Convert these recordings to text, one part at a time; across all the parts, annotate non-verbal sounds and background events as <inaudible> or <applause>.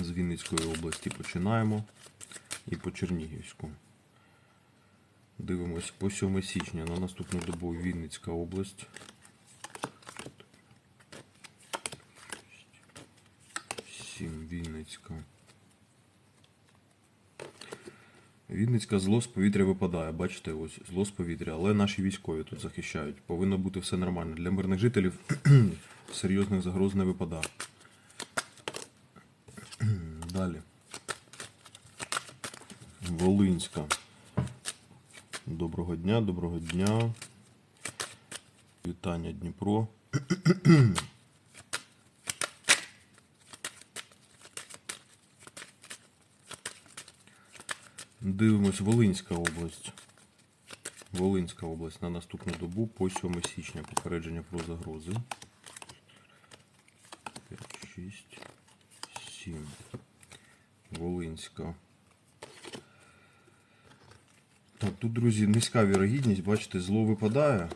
З Вінницької області починаємо. І по Чернігівську. Дивимось по 7 січня на наступну добу Вінницька область. 7 Вінницька. Вінницька зло з повітря випадає. Бачите, ось зло з повітря, але наші військові тут захищають. Повинно бути все нормально. Для мирних жителів <clears throat> серйозних загроз не випадає. Далі. Волинська. Доброго дня, доброго дня. Вітання Дніпро. Дивимось Волинська область. Волинська область на наступну добу по 7 січня. Попередження про загрози. 5, 6, 7. Волинська. Так, тут, друзі, низька вірогідність, бачите, зло випадає.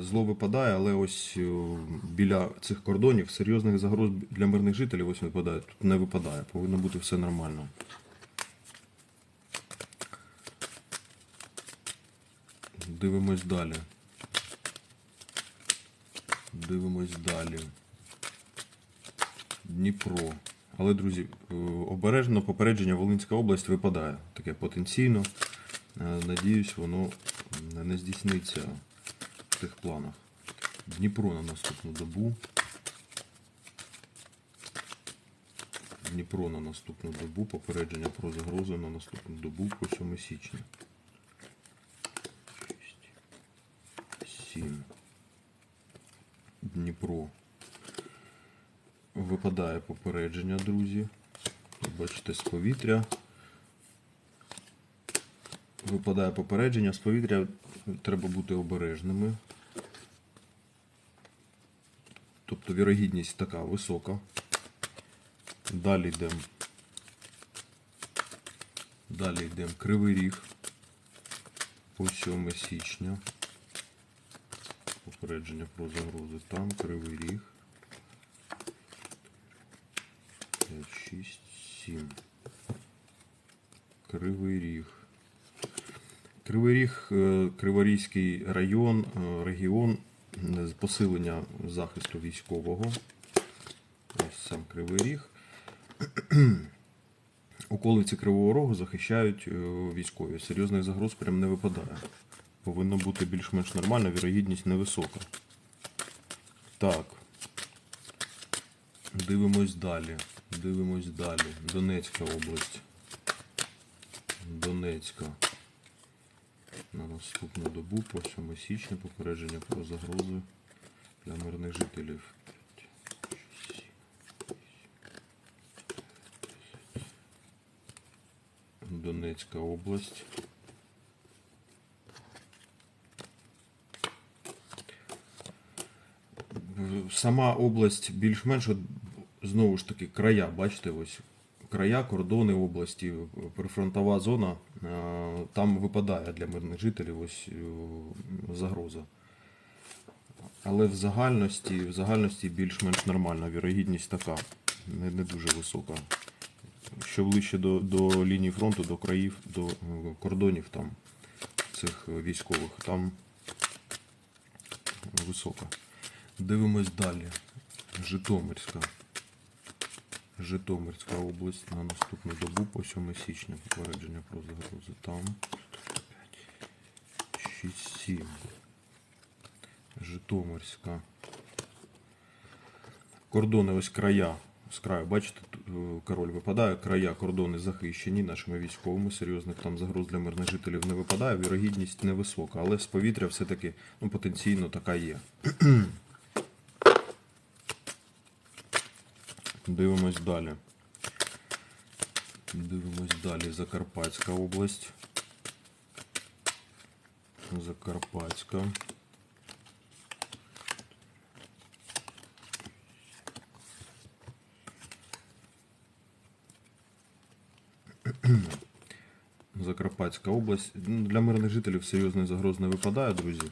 Зло випадає, але ось е, біля цих кордонів серйозних загроз для мирних жителів ось випадає. Тут не випадає. Повинно бути все нормально. Дивимось далі. Дивимось далі. Дніпро. Але, друзі, е, обережно попередження Волинська область випадає. Таке потенційно. Е, Надіюсь, воно не здійсниться в тих планах. Дніпро на наступну добу. Дніпро на наступну добу. Попередження про загрозу на наступну добу по 7 січня. 6, 7. Дніпро. Випадає попередження, друзі. Бачите, з повітря. Випадає попередження, з повітря треба бути обережними. Тобто вірогідність така висока. Далі йдемо. Далі йдемо Кривий Ріг по 7 січня. Попередження про загрози там, Кривий Ріг. 5, 6, 7. Кривий Ріг. Кривий Ріг, е, Криворізький район, е, регіон е, посилення захисту військового. Ось сам Кривий Ріг. <clears throat> Околиці Кривого Рогу захищають військові. Серйозних загроз прям не випадає. Повинно бути більш-менш нормально, вірогідність невисока. Так. Дивимось далі. Дивимось далі. Донецька область. Донецька. На наступну добу по 7 січня попередження про загрози для мирних жителів. Донецька область. Сама область більш-менш знову ж таки края, бачите, ось края, кордони області, прифронтова зона, е, там випадає для мирних жителів ось е, загроза. Але в загальності, в загальності більш-менш нормальна вірогідність така, не, не дуже висока. Що ближче до, до лінії фронту, до країв, до е, кордонів там цих військових, там висока. Дивимось далі. Житомирська. Житомирська область на наступну добу по 7 січня. Попередження про загрози там. 6, 7. Житомирська. Кордони ось края. З краю, бачите, е, король випадає. Края кордони захищені нашими військовими. Серйозних там загроз для мирних жителів не випадає. Вірогідність невисока, але з повітря все-таки ну, потенційно така є. Дивимось далі. Дивимось далі. Закарпатська область. Закарпатська. Закарпатська область. Ну, Для мирних жителів серйозних загроз не випадає, друзі.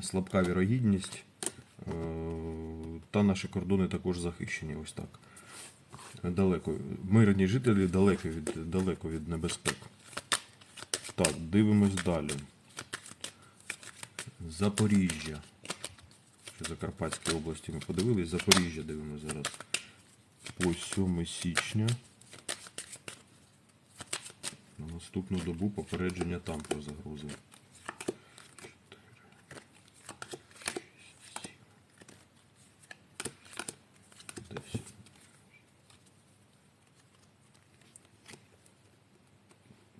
Слабка вірогідність. Е, Та наші кордони також захищені. Ось так. Далеко. Мирні жителі далеко від, далеко від небезпек. Так, дивимось далі. Запоріжжя. Що Закарпатській області ми подивились. Запоріжжя дивимось зараз. По 7 січня. На наступну добу попередження там про загрози. 10.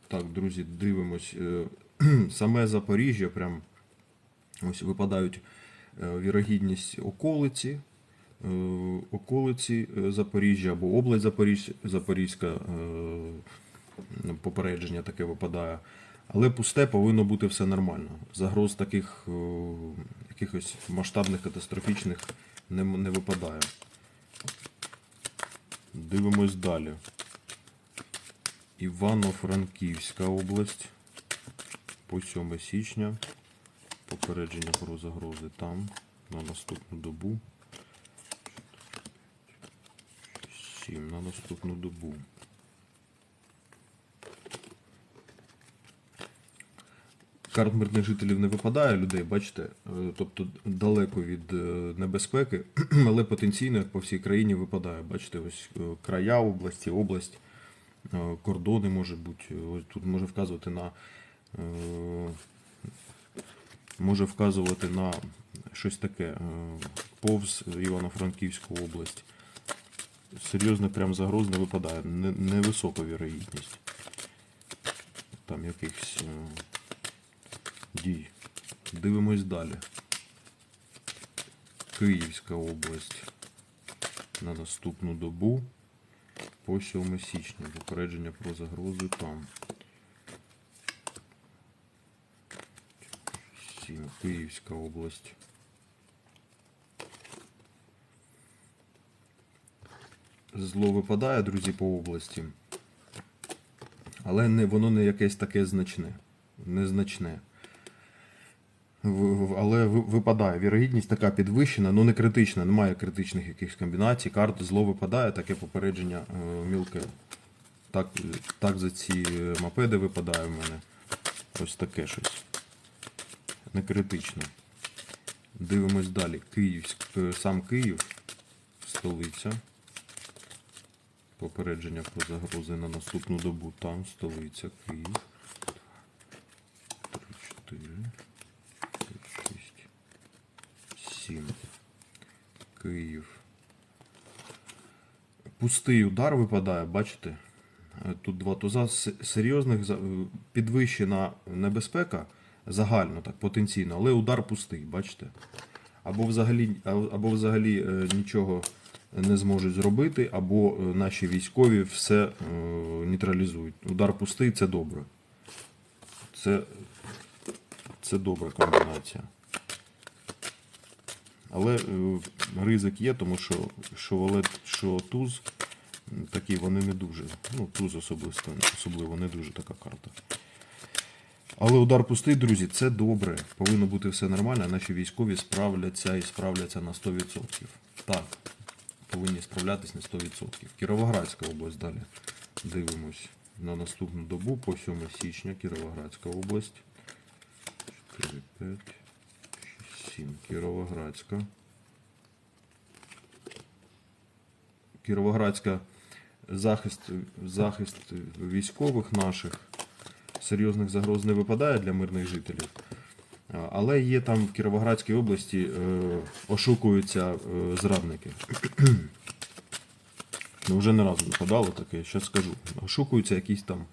Так, друзі, дивимось. Е, <clears throat> Саме Запоріжжя, прям ось випадають е, вірогідність околиці, е, околиці Запоріжжя або область Запоріж, Запорізька попередження таке випадає. Але пусте повинно бути все нормально. Загроз таких якихось масштабних катастрофічних не, не випадає. Дивимось далі. Івано-Франківська область. По 7 січня. Попередження про загрози там. На наступну добу. 7 на наступну добу. Карт мирних жителів не випадає людей, бачите, е, тобто далеко від е, небезпеки, <clears throat> але потенційно як по всій країні випадає. Бачите, ось е, края області, область, кордони може бути. Ось тут може вказувати на е, може вказувати на щось таке е, повз Івано-Франківську область. Серйозно прям загроз не випадає. Невисока вірогідність. Там якихось е, дій. Дивимось далі. Київська область на наступну добу по 7 січня. Попередження про загрози там. 7. Київська область. Зло випадає, друзі, по області. Але не, воно не якесь таке значне. Незначне. Але випадає. Вірогідність така підвищена, ну не критична, немає критичних якихось комбінацій. Карт зло випадає, таке попередження е, мілке. Так, так за ці е, мопеди випадає в мене. Ось таке щось. Не критично. Дивимось далі. Київськ, е, сам Київ, столиця. Попередження про загрози на наступну добу. Там столиця, Київ. 3, 4, 6, 7. Київ. Пустий удар випадає, бачите? Тут два туза серйозних підвищена небезпека загально, так, потенційно, але удар пустий, бачите? Або взагалі, або взагалі е, нічого не зможуть зробити, або е, наші військові все е, нейтралізують. Удар пустий це добре. Це, це добра комбінація. Але е, ризик є, тому що, що що туз, такі вони не дуже. Ну, туз особисто, особливо не дуже така карта. Але удар пустий, друзі, це добре. Повинно бути все нормально. Наші військові справляться і справляться на 100%. Так, повинні справлятись на 100%. Кіровоградська область далі. Дивимось на наступну добу по 7 січня. Кіровоградська область. 4, 5, 6, 7. Кіровоградська. Кіровоградська захист, захист військових наших серйозних загроз не випадає для мирних жителів. Але є там в Кіровоградській області е, ошукуються е, зрадники. Ну, вже не разу випадало таке, ще скажу. Ошукуються якісь там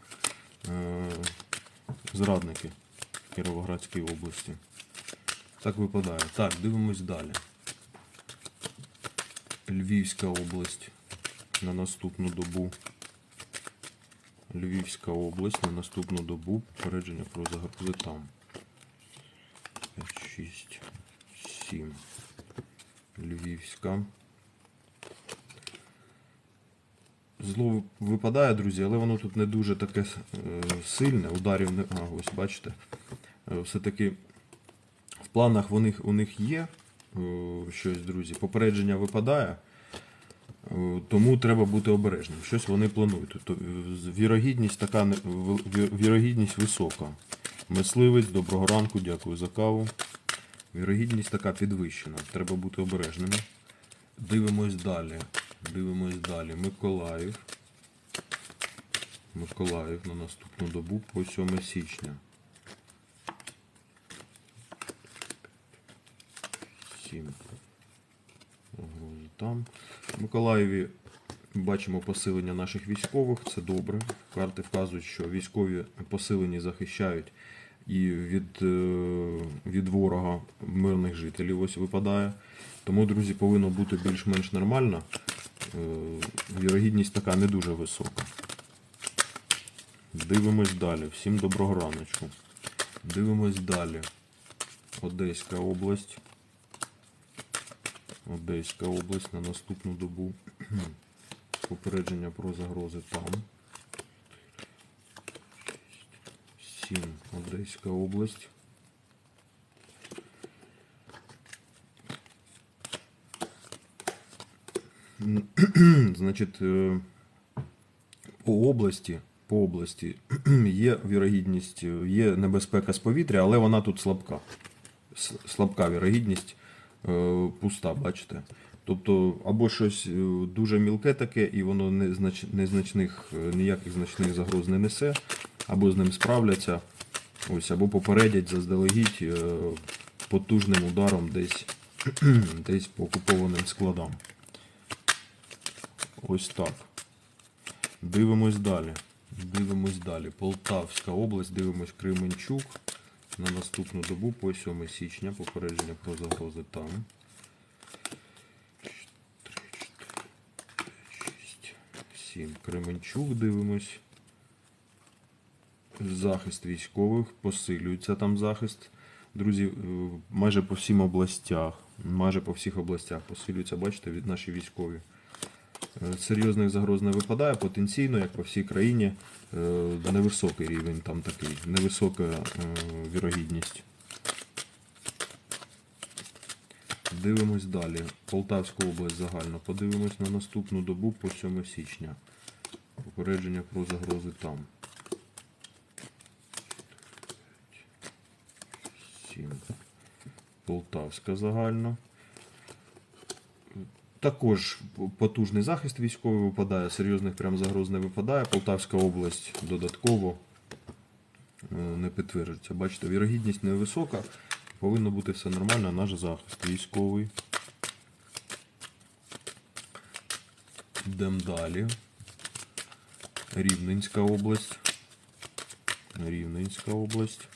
е, зрадники в Кіровоградській області. Так випадає. Так, дивимось далі. Львівська область на наступну добу. Львівська область на наступну добу. Попередження про загрози там. 5, 6, 7. Львівська. Зло випадає, друзі, але воно тут не дуже таке е, сильне. Ударів не. А, ось бачите. Е, Все-таки планах них, у них є е, щось, друзі. Попередження випадає. Е, Тому треба бути обережним. Щось вони планують. Тобто е, вірогідність така вірогідність висока. Мисливець, доброго ранку, дякую за каву. Вірогідність така підвищена. Треба бути обережними. Дивимось далі. Дивимось далі. Миколаїв. Миколаїв на наступну добу по 7 січня. 7. Загрози там. В Миколаєві бачимо посилення наших військових, це добре. Карти вказують, що військові посилені захищають і від, е, від ворога мирних жителів ось випадає. Тому, друзі, повинно бути більш-менш нормально. Е, Вірогідність така не дуже висока. Дивимось далі. Всім доброго раночку. Дивимось далі. Одеська область. Одеська область на наступну добу. <clears throat> Попередження про загрози там. 7. Одеська область. <clears throat> Значить, е, по області, по області <clears throat> є вірогідність, е, є небезпека з повітря, але вона тут слабка. Слабка вірогідність, пуста, бачите. Тобто, або щось е, дуже мілке таке, і воно не знач, незначних, е, ніяких значних загроз не несе, або з ним справляться, ось, або попередять заздалегідь е, потужним ударом десь, <clears throat> десь по окупованим складам. Ось так. Дивимось далі. Дивимось далі. Полтавська область, дивимось Кременчук. На наступну добу по 7 січня. Попередження про загрози там. 4, 4, 6, 7. Кременчук дивимось. Захист військових. Посилюється там захист. Друзі, е, майже по всім областях. Майже по всіх областях посилюється, бачите, від наші військові. Е, Серйозних загроз не випадає потенційно, як по всій країні. е, Невисокий рівень там такий, невисока е, вірогідність. Дивимось далі. Полтавська область загально. Подивимось на наступну добу по 7 січня. Попередження про загрози там. 7. Полтавська загально. Також потужний захист військовий випадає, серйозних прям загроз не випадає. Полтавська область додатково е, не підтверджується. Бачите, вірогідність невисока, повинно бути все нормально, наш захист військовий. Йдемо далі. Рівненська область. Рівненська область.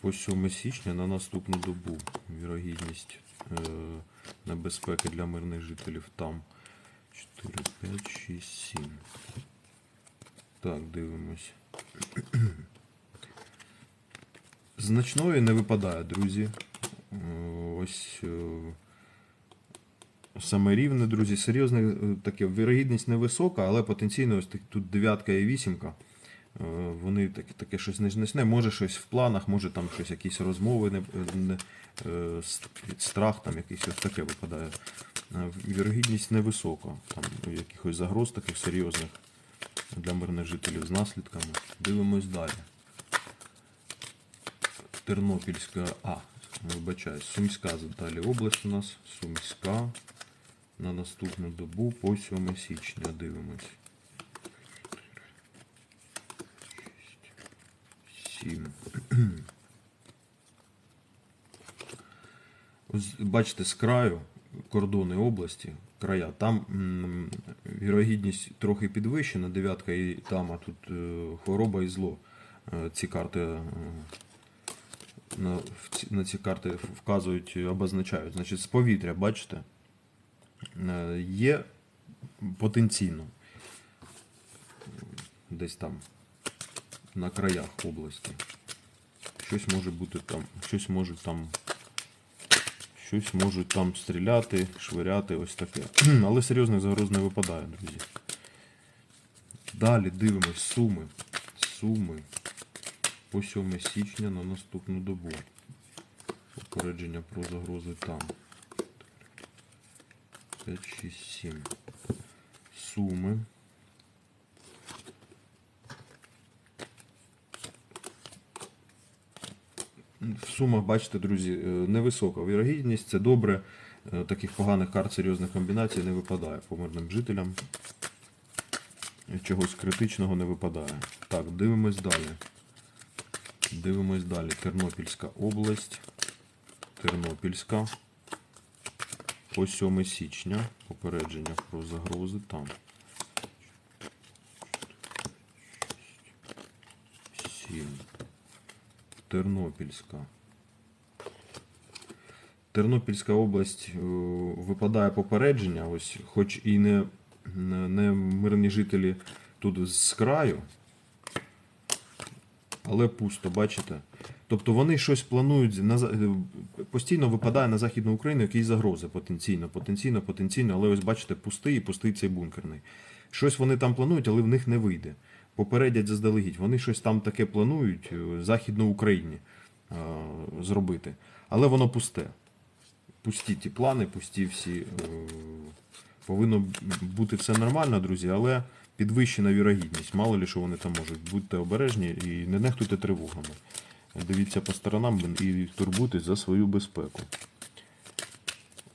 По 7 січня на наступну добу. Вірогідність е, небезпеки для мирних жителів там 4, 5, 6, 7. Так, дивимось. <clears throat> Значної не випадає, друзі. Е, Ось е, саме рівне, друзі. Серйозне е, таке, вірогідність невисока, але потенційно ось тут дев'ятка і вісімка. Е, Вони таке, таке щось незначне, може щось в планах, може там щось, якісь розмови, не, не, е, страх там якийсь ось таке випадає. Е, Вірогідність невисока, там якихось загроз таких серйозних для мирних жителів з наслідками. Дивимось далі. Тернопільська, а, вибачаюсь, Сумська далі область у нас. Сумська. На наступну добу по 7 січня дивимось. 7. Бачите, з краю кордони області, края, там вірогідність трохи підвищена, дев'ятка і там, а тут е, хвороба і зло. Е, ці карти е, на, на ці карти вказують, обозначають. Значить, з повітря, бачите, є потенційно десь там на краях області. Щось може бути там, щось може там, щось можуть там стріляти, швиряти, ось таке. <clears throat> Але серйозних загроз не випадає, друзі. Далі дивимось суми. Суми по 7 січня на наступну добу. Попередження про загрози там. 5, 6, 7. Суми. В сумах, бачите, друзі, е, невисока вірогідність, це добре. Е, Таких поганих карт серйозних комбінацій не випадає по мирним жителям. Чогось критичного не випадає. Так, дивимось далі. Дивимось далі. Тернопільська область. Тернопільська. По 7 січня. Попередження про загрози там. 7. Тернопільська. Тернопільська область е, випадає попередження, ось, хоч і не, не, мирні жителі тут з краю, але пусто, бачите? Тобто вони щось планують на е, постійно випадає на Західну Україну якісь загрози потенційно, потенційно, потенційно, але ось бачите, пустий і пустий цей бункерний. Щось вони там планують, але в них не вийде. Попередять заздалегідь. Вони щось там таке планують е, Західну Україні е, зробити. Але воно пусте. Пусті ті плани, пусті всі. е, Повинно бути все нормально, друзі, але підвищена вірогідність. Мало ли що вони там можуть. Будьте обережні і не нехтуйте тривогами. Дивіться по сторонам і турбуйтесь за свою безпеку.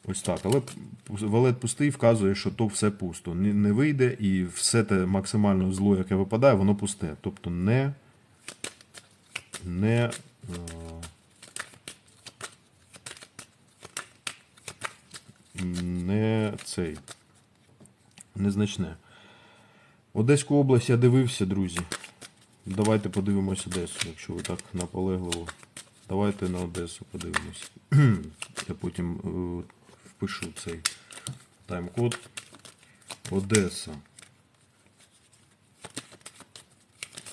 Ось так. Але валет пустий вказує, що то все пусто. Не, вийде і все те максимально зло, яке випадає, воно пусте. Тобто не. не е, не цей. Незначне. Одеську область я дивився, друзі. Давайте подивимось Одесу, якщо ви так наполегливо. Давайте на Одесу подивимось. <clears throat> Я потім е, впишу цей тайм-код. Одеса.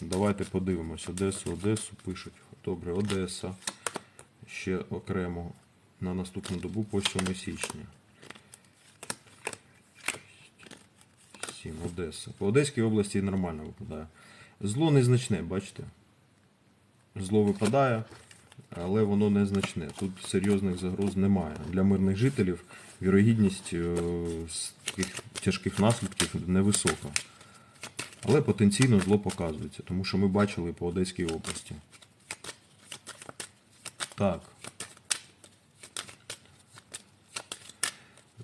Давайте подивимось. Одесу, Одесу пишуть. Добре, Одеса. Ще окремо на наступну добу по 7 січня. 7, Одеса. По Одеській області нормально випадає. Зло незначне, бачите? Зло випадає, але воно незначне. Тут серйозних загроз немає. Для мирних жителів вірогідність е, таких тяжких наслідків невисока. Але потенційно зло показується, тому що ми бачили по Одеській області. Так.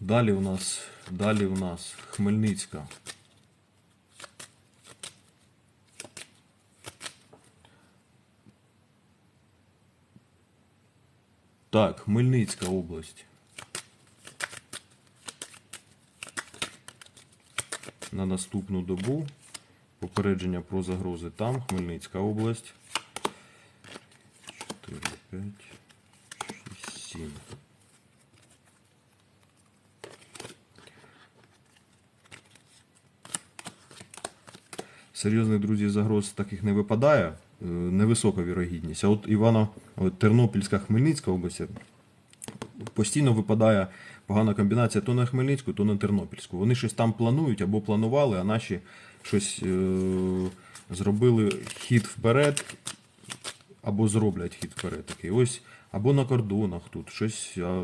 Далі у нас, далі у нас Хмельницька. Так, Хмельницька область. На наступну добу. Попередження про загрози там, Хмельницька область. 4, 5, 6, 7. Серйозних друзі загроз таких не випадає. Е, Невисока вірогідність. А от Івано, от Тернопільська Хмельницька область постійно випадає погана комбінація то на Хмельницьку, то на Тернопільську. Вони щось там планують або планували, а наші щось е- зробили хід вперед, або зроблять хід вперед. Такий. Ось, або на кордонах тут щось. е,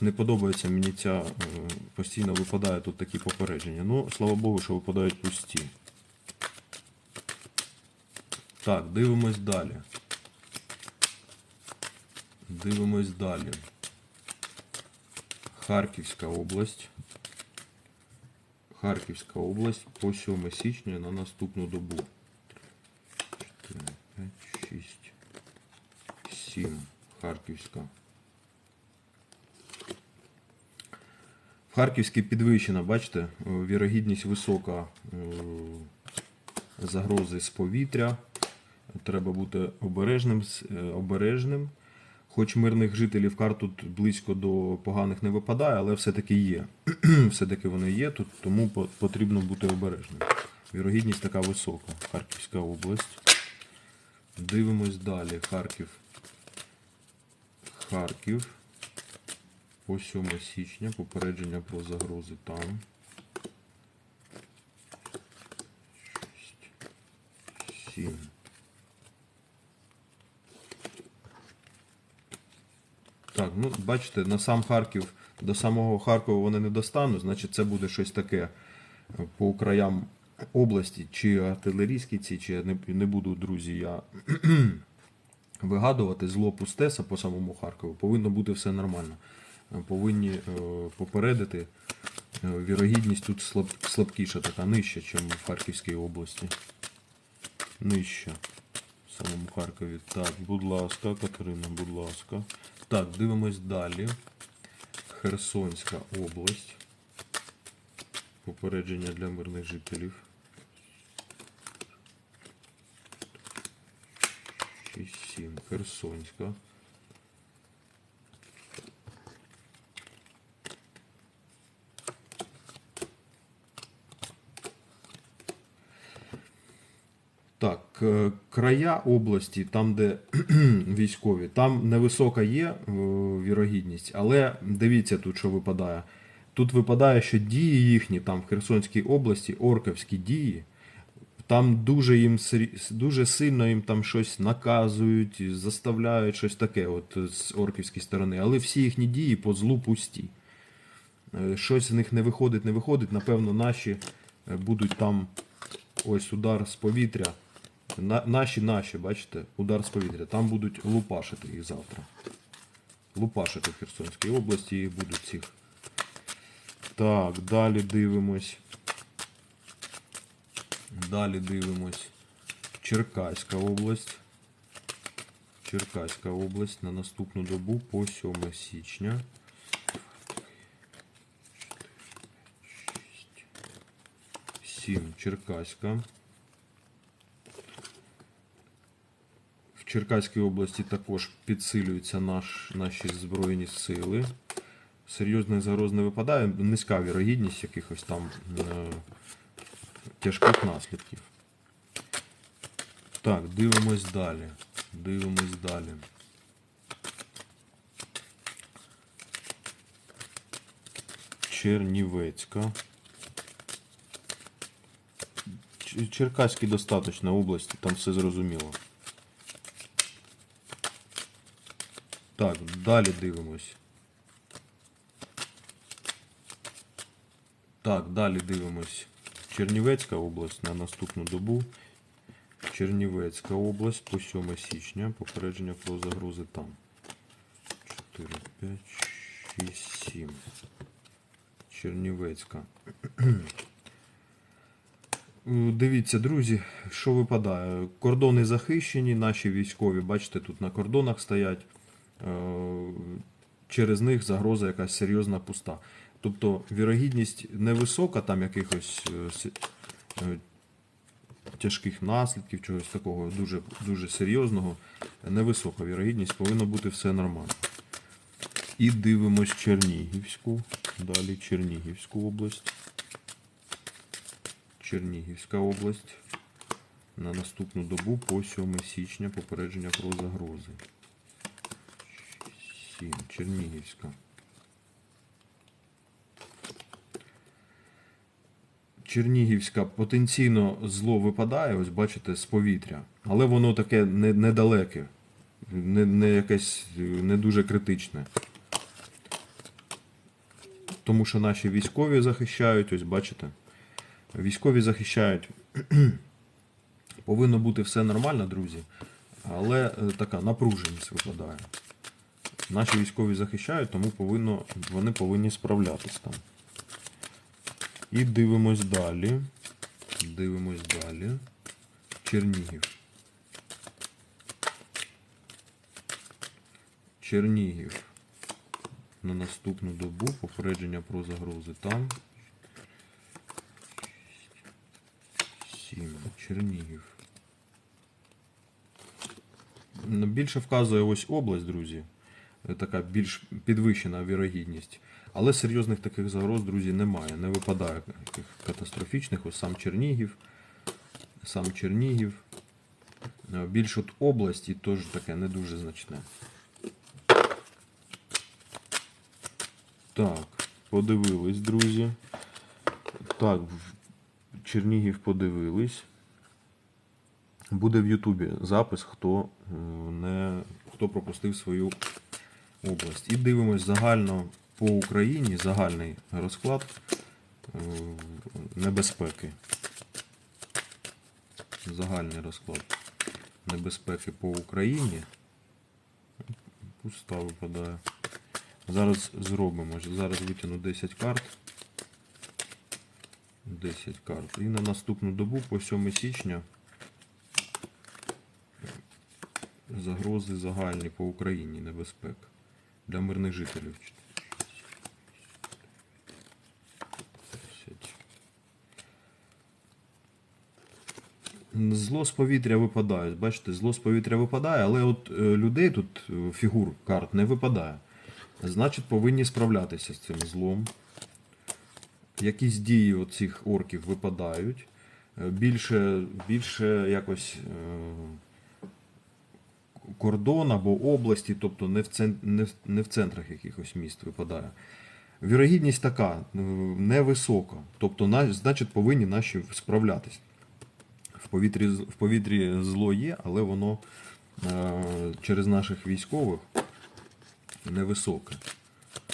Не подобається мені ця е, постійно випадає тут такі попередження. Ну, слава Богу, що випадають пусті. Так, дивимось далі. Дивимось далі. Харківська область. Харківська область по 7 січня на наступну добу. 4, 5, 6, 7. Харківська. В Харківській підвищена, бачите, вірогідність висока е, загрози з повітря. Треба бути обережним, е, обережним. Хоч мирних жителів карт тут близько до поганих не випадає, але все-таки є. <clears throat> все-таки вони є, тут, тому потрібно бути обережним. Вірогідність така висока. Харківська область. Дивимось далі. Харків. Харків. По 7 січня попередження про загрози там. 6, 7. Так, ну бачите, на сам Харків до самого Харкова вони не достануть, значить це буде щось таке е, по краям області, чи артилерійські ці, чи я не, не буду, друзі, я <clears throat> вигадувати зло пустеса по самому Харкову. Повинно бути все нормально. Е, Повинні е, попередити. Е, Вірогідність тут слаб, слабкіша, така нижча, ніж в Харківській області. Нижча. Самому Харкові. Так, будь ласка, Катерина, будь ласка. Так, дивимось далі. Херсонська область. Попередження для мирних жителів. 6-7. Херсонська. Так, е, края області, там, де <clears throat> військові, там невисока є е, вірогідність, але дивіться тут, що випадає. Тут випадає, що дії їхні там в Херсонській області, орківські дії, там дуже їм дуже сильно їм там щось наказують, заставляють щось таке, от з орківської сторони. Але всі їхні дії по злу пусті. Е, Щось з них не виходить, не виходить. Напевно, наші е, будуть там ось удар з повітря. На, наші, наші, бачите, удар з повітря. Там будуть лупашити їх завтра. Лупашити в Херсонській області їх будуть всіх. Так, далі дивимось. Далі дивимось. Черкаська область. Черкаська область на наступну добу по 7 січня. 7 Черкаська. Черкаській області також підсилюються наш, наші Збройні сили. Серйозних загроз не випадає, низька вірогідність якихось там е, тяжких наслідків. Так, дивимось далі. Дивимось далі. Чернівецька. Черкаській достатньо області, там все зрозуміло. Так, далі дивимось. Так, далі дивимось. Чернівецька область на наступну добу. Чернівецька область по 7 січня. Попередження про загрози там. 4, 5, 6, 7. Чернівецька. <clears throat> Е, Дивіться, друзі, що випадає. Кордони захищені, наші військові, бачите, тут на кордонах стоять. Е, Через них загроза якась серйозна пуста. Тобто вірогідність невисока, там якихось е, е, тяжких наслідків, чогось такого дуже, дуже серйозного. Невисока вірогідність, повинно бути все нормально. І дивимось Чернігівську. Далі Чернігівську область. Чернігівська область. На наступну добу по 7 січня попередження про загрози. 7. Чернігівська. Чернігівська потенційно зло випадає, ось бачите, з повітря. Але воно таке недалеке, не, не якесь не дуже критичне. Тому що наші військові захищають, ось бачите. Військові захищають. <clears throat> Повинно бути все нормально, друзі. Але е, така напруженість випадає. Наші військові захищають, тому повинно, вони повинні справлятись там. І дивимось далі. Дивимось далі. Чернігів. Чернігів. На наступну добу попередження про загрози там. 7. Чернігів. Більше вказує ось область, друзі. Е, Така більш підвищена вірогідність. Але серйозних таких загроз, друзі, немає. Не випадає таких катастрофічних. Ось сам Чернігів. Сам Чернігів. Е, Більш от області теж таке не дуже значне. Так, подивились, друзі. Так, Чернігів подивились. Буде в Ютубі запис, хто е, не хто пропустив свою область. І дивимось загально по Україні загальний розклад е, небезпеки. Загальний розклад небезпеки по Україні. Пуста випадає. Зараз зробимо. Зараз витягну 10 карт. 10 карт. І на наступну добу по 7 січня загрози загальні по Україні небезпека для мирних жителів. Зло з повітря випадає. Бачите, зло з повітря випадає, але от е, людей тут е, фігур карт не випадає. Значить, повинні справлятися з цим злом. Якісь дії оцих орків випадають. Е, Більше, більше якось кордон або області, тобто не в, центр, не, не в центрах якихось міст випадає. Вірогідність така е, невисока. Тобто, значить, повинні наші справлятись. В повітрі, в повітрі зло є, але воно е, через наших військових невисоке.